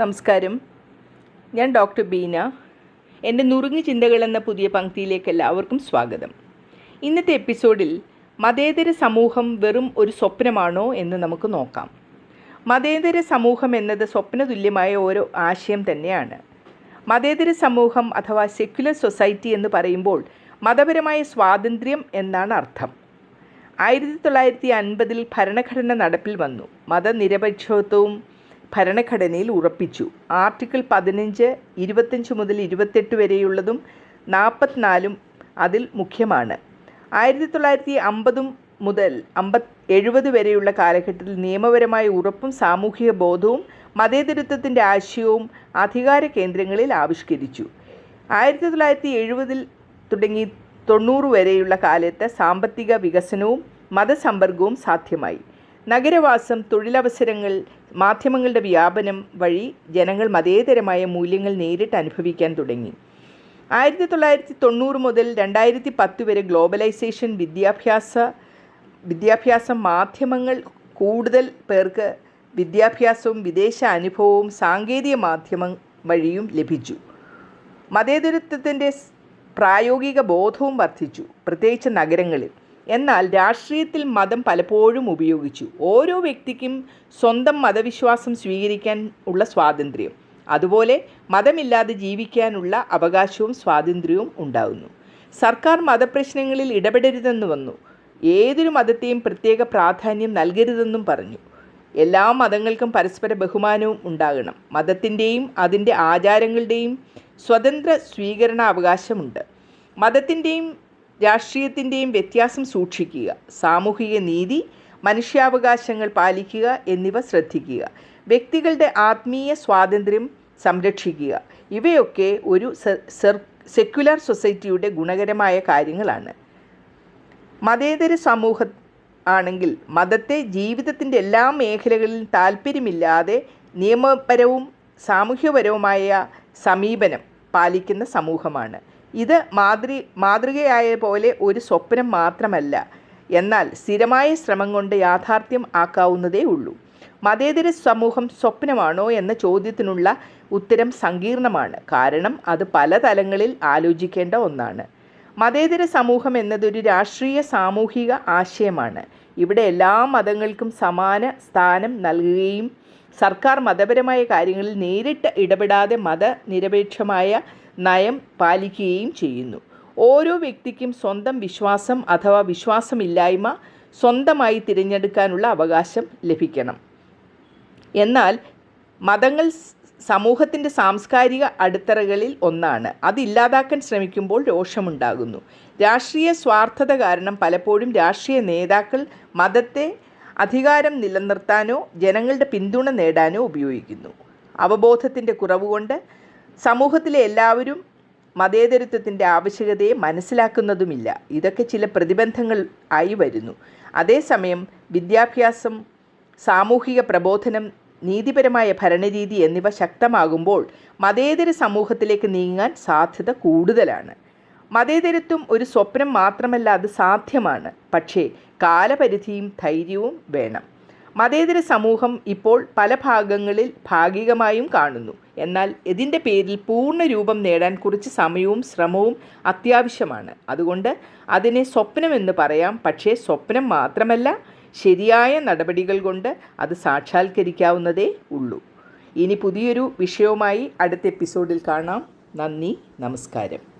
നമസ്കാരം. ഞാൻ ഡോക്ടർ ബീന. എന്റെ നുറുങ്ങി ചിന്തകൾ എന്ന പുതിയ പങ്ക്തിയിലേക്ക് എല്ലാവർക്കും സ്വാഗതം. ഇന്നത്തെ എപ്പിസോഡിൽ മതേതര സമൂഹം വെറും ഒരു സ്വപ്നമാണോ എന്ന് നമുക്ക് നോക്കാം. മതേതര സമൂഹം എന്നത് സ്വപ്നതുല്യമായ ഒരു ആശയം തന്നെയാണ്. മതേതര സമൂഹം അഥവാ സെക്യുലർ സൊസൈറ്റി എന്ന് പറയുമ്പോൾ മതപരമായ സ്വാതന്ത്ര്യം എന്നാണ് അർത്ഥം. ആയിരത്തി തൊള്ളായിരത്തി അൻപതിൽ ഭരണഘടന നടപ്പിൽ വന്നു. മതനിരപേക്ഷത്വവും ഭരണഘടനയിൽ ഉറപ്പിച്ചു. ആർട്ടിക്കിൾ പതിനഞ്ച് ഇരുപത്തഞ്ച് മുതൽ ഇരുപത്തെട്ട് വരെയുള്ളതും നാൽപ്പത്തിനാലും അതിൽ മുഖ്യമാണ്. ആയിരത്തി തൊള്ളായിരത്തി അമ്പതും മുതൽ അമ്പത് എഴുപത് വരെയുള്ള കാലഘട്ടത്തിൽ നിയമപരമായ ഉറപ്പും സാമൂഹിക ബോധവും മതേതരത്വത്തിന്റെ ആശയവും അധികാര കേന്ദ്രങ്ങളിൽ ആവിഷ്കരിച്ചു. ആയിരത്തി തൊള്ളായിരത്തി എഴുപതിൽ തുടങ്ങി തൊണ്ണൂറ് വരെയുള്ള കാലത്ത് സാമ്പത്തിക വികസനവും മതസമ്പർക്കവും സാധ്യമായി. നഗരവാസം തൊഴിലവസരങ്ങൾ മാധ്യമങ്ങളുടെ വ്യാപനം വഴി ജനങ്ങൾ മതേതരമായ മൂല്യങ്ങൾ നേരിട്ട് അനുഭവിക്കാൻ തുടങ്ങി. ആയിരത്തി തൊള്ളായിരത്തി തൊണ്ണൂറ് മുതൽ രണ്ടായിരത്തി പത്ത് വരെ ഗ്ലോബലൈസേഷൻ വിദ്യാഭ്യാസ വിദ്യാഭ്യാസ മാധ്യമങ്ങൾ കൂടുതൽ പേർക്ക് വിദ്യാഭ്യാസവും വിദേശ അനുഭവവും സാങ്കേതിക മാധ്യമം വഴിയും ലഭിച്ചു. മതേതരത്വത്തിന്റെ പ്രായോഗിക ബോധവും വർദ്ധിച്ചു. പ്രത്യേകിച്ച് നഗരങ്ങളിൽ. എന്നാൽ രാഷ്ട്രീയത്തിൽ മതം പലപ്പോഴും ഉപയോഗിച്ചു. ഓരോ വ്യക്തിക്കും സ്വന്തം മതവിശ്വാസം സ്വീകരിക്കാൻ ഉള്ള സ്വാതന്ത്ര്യം. അതുപോലെ മതമില്ലാതെ ജീവിക്കാനുള്ള അവകാശവും സ്വാതന്ത്ര്യവും ഉണ്ടാകുന്നു സർക്കാർ മതപ്രശ്നങ്ങളിൽ ഇടപെടരുതെന്ന് വന്നു. ഏതൊരു മതത്തെയും പ്രത്യേക പ്രാധാന്യം നൽകരുതെന്നും പറഞ്ഞു. എല്ലാ മതങ്ങൾക്കും പരസ്പര ബഹുമാനവും ഉണ്ടാകണം. മതത്തിന്റെയും അതിന്റെ ആചാരങ്ങളുടെയും സ്വതന്ത്ര സ്വീകരണാവകാശമുണ്ട്. മതത്തിന്റെയും രാഷ്ട്രീയത്തിന്റെയും വ്യത്യാസം സൂക്ഷിക്കുക. സാമൂഹിക നീതി മനുഷ്യാവകാശങ്ങൾ പാലിക്കുക എന്നിവ ശ്രദ്ധിക്കുക. വ്യക്തികളുടെ ആത്മീയ സ്വാതന്ത്ര്യം സംരക്ഷിക്കുക. ഇവയൊക്കെ ഒരു സെക്യുലർ സൊസൈറ്റിയുടെ ഗുണകരമായ കാര്യങ്ങളാണ്. മതേതര സമൂഹ ആണെങ്കിൽ മതത്തെ ജീവിതത്തിന്റെ എല്ലാ മേഖലകളിലും താല്പര്യമില്ലാതെ നിയമപരവും സാമൂഹ്യപരവുമായ സമീപനം പാലിക്കുന്ന സമൂഹമാണ്. ഇത് മാതൃ മാതൃകയായ പോലെ ഒരു സ്വപ്നം മാത്രമല്ല. എന്നാൽ സ്ഥിരമായ ശ്രമം കൊണ്ട് യാഥാർത്ഥ്യം ആക്കാവുന്നതേ ഉള്ളൂ. മതേതര സമൂഹം സ്വപ്നമാണോ എന്ന ചോദ്യത്തിനുള്ള ഉത്തരം സങ്കീർണമാണ്. കാരണം അത് പല തലങ്ങളിൽ ആലോചിക്കേണ്ട ഒന്നാണ്. മതേതര സമൂഹം എന്നതൊരു രാഷ്ട്രീയ സാമൂഹിക ആശയമാണ്. ഇവിടെ എല്ലാ മതങ്ങൾക്കും സമാന സ്ഥാനം നൽകുകയും സർക്കാർ മതപരമായ കാര്യങ്ങളിൽ നേരിട്ട് ഇടപെടാതെ മതനിരപേക്ഷമായ നയം പാലിക്കുകയും ചെയ്യുന്നു. ഓരോ വ്യക്തിക്കും സ്വന്തം വിശ്വാസം അഥവാ വിശ്വാസമില്ലായ്മ സ്വന്തമായി തിരഞ്ഞെടുക്കാനുള്ള അവകാശം ലഭിക്കണം. എന്നാൽ മതങ്ങൾ സമൂഹത്തിന്റെ സാംസ്കാരിക അടിത്തറകളിൽ ഒന്നാണ്. അതില്ലാതാക്കാൻ ശ്രമിക്കുമ്പോൾ രോഷമുണ്ടാകുന്നു. രാഷ്ട്രീയ സ്വാർത്ഥത കാരണം പലപ്പോഴും രാഷ്ട്രീയ നേതാക്കൾ മതത്തെ അധികാരം നിലനിർത്താനോ ജനങ്ങളുടെ പിന്തുണ നേടാനോ ഉപയോഗിക്കുന്നു. അവബോധത്തിന്റെ കുറവുകൊണ്ട് സമൂഹത്തിലെ എല്ലാവരും മതേതരത്വത്തിന്റെ ആവശ്യകതയെ മനസ്സിലാക്കുന്നതുമില്ല. ഇതൊക്കെ ചില പ്രതിബന്ധങ്ങൾ ആയി വരുന്നു. അതേസമയം വിദ്യാഭ്യാസം സാമൂഹിക പ്രബോധനം നീതിപരമായ ഭരണരീതി എന്നിവ ശക്തമാകുമ്പോൾ മതേതര സമൂഹത്തിലേക്ക് നീങ്ങാൻ സാധ്യത കൂടുതലാണ്. മതേതരത്വം ഒരു സ്വപ്നം മാത്രമല്ല അത് സാധ്യമാണ്. പക്ഷേ കാലപരിധിയും ധൈര്യവും വേണം. മതേതര സമൂഹം ഇപ്പോൾ പല ഭാഗങ്ങളിൽ ഭാഗികമായും കാണുന്നു. എന്നാൽ ഇതിന്റെ പേരിൽ പൂർണ രൂപം നേടാൻ കുറച്ച് സമയവും ശ്രമവും അത്യാവശ്യമാണ്. അതുകൊണ്ട് അതിനെ സ്വപ്നമെന്ന് പറയാം. പക്ഷേ സ്വപ്നം മാത്രമല്ല ശരിയായ നടപടികൾ കൊണ്ട് അത് സാക്ഷാത്കരിക്കാവുന്നതേ ഉള്ളൂ. ഇനി പുതിയൊരു വിഷയവുമായി അടുത്ത എപ്പിസോഡിൽ കാണാം. നന്ദി നമസ്കാരം.